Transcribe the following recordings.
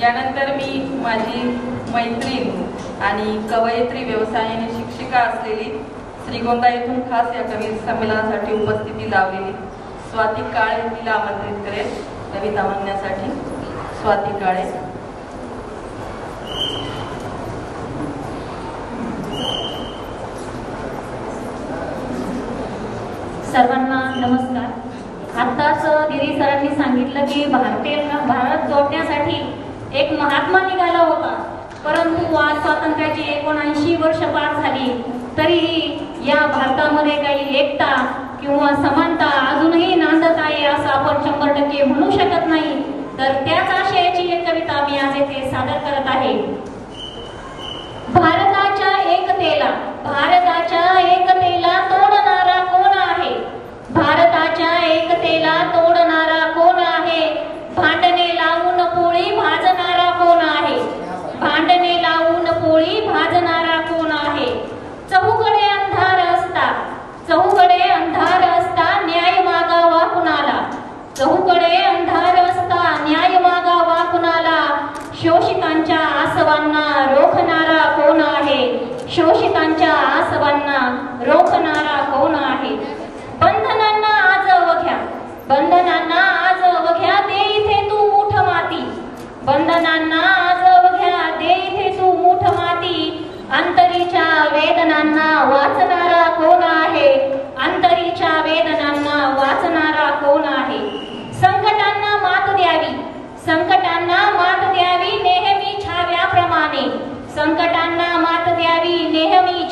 यानंतर मी माझी मैत्रीण आणि कवयित्री व्यवसायाने शिक्षिका असलेली श्रीगोंदा येथून खास या कवी संमेलनासाठी उपस्थिती लावलेली. स्वाती काळे तिला आमंत्रित करेल. कविता म्हणण्यासाठी स्वाती काळे. सर्वांना नमस्कार. आत्ताच गिरी सरांनी सांगितलं की भारतीय भारत जोडण्या एक महात्मा निघाला होता. परंतु आज स्वातंत्र्याची एकोणऐंशी वर्ष पार झाली. तरीही या भारतामध्ये काही एकता किंवा समानता अजूनही नांदत आहे असं आपण शंभर टक्के म्हणू शकत नाही. तर त्याच आशयाची एक कविता मी आज येथे सादर करत आहे. भारताच्या एकतेला भारताच्या आसवांना रोखणारा कोण आहे? शोषितांच्या आसवांना रोखणारा कोण आहे? बंधनांना आज अवघ्या बंधनांना आज अवघ्या दे इथे तू मूठ माती. बंधनांना आज अवघ्या दे इथे तू मूठ माती. अंतरीच्या वेदनांना वाचणारा कोण आहे? अंतरीच्या वेदना वाचणारा कोण आहे संकटांना मात द्यावी संकटांना मात द्यावी नेहमी छाव्याप्रमाणे संकटांना मात द्यावी नेहमी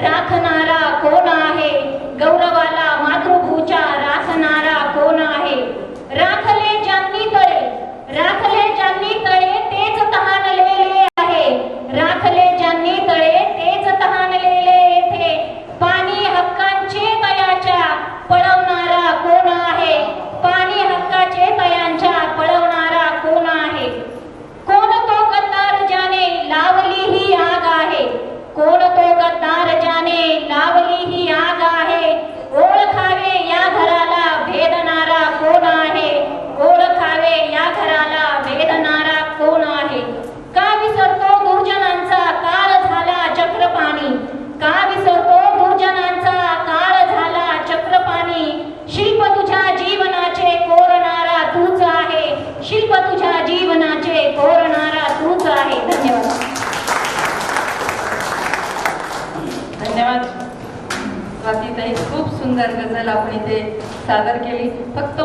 Rakhana स्वातीताई खूप सुंदर गझल आपण इथे सादर केली. फक्त